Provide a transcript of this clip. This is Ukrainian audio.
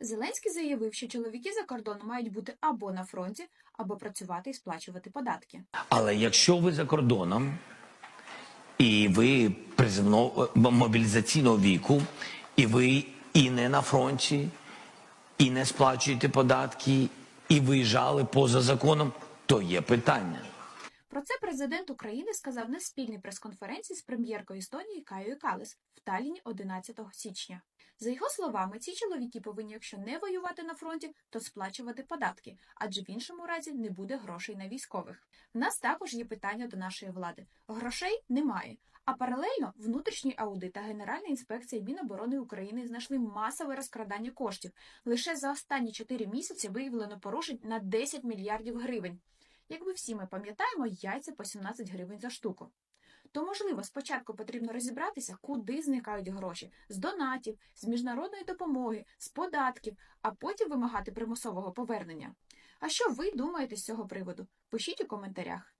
Зеленський заявив, що чоловіки за кордоном мають бути або на фронті, або працювати і сплачувати податки. Але якщо ви за кордоном і ви приземно е, мобілізаційного віку, і ви і не на фронті, і не сплачуєте податки, і виїжджали поза законом, то є питання. Про це президент України сказав на спільній прес-конференції з прем'єркою Естонії Каєю Калес в Талліні 11 січня. За його словами, ці чоловіки повинні, якщо не воювати на фронті, то сплачувати податки, адже в іншому разі не буде грошей на військових. В нас також є питання до нашої влади: грошей немає. А паралельно внутрішній аудит та Генеральна інспекція Міноборони України знайшли масове розкрадання коштів. Лише за останні 4 місяці виявлено порушень на 10 мільярдів гривень. Якби всі ми пам'ятаємо, яйця по 17 гривень за штуку. То, можливо, спочатку потрібно розібратися, куди зникають гроші з донатів, з міжнародної допомоги, з податків, а потім вимагати примусового повернення. А що ви думаєте з цього приводу? Пишіть у коментарях.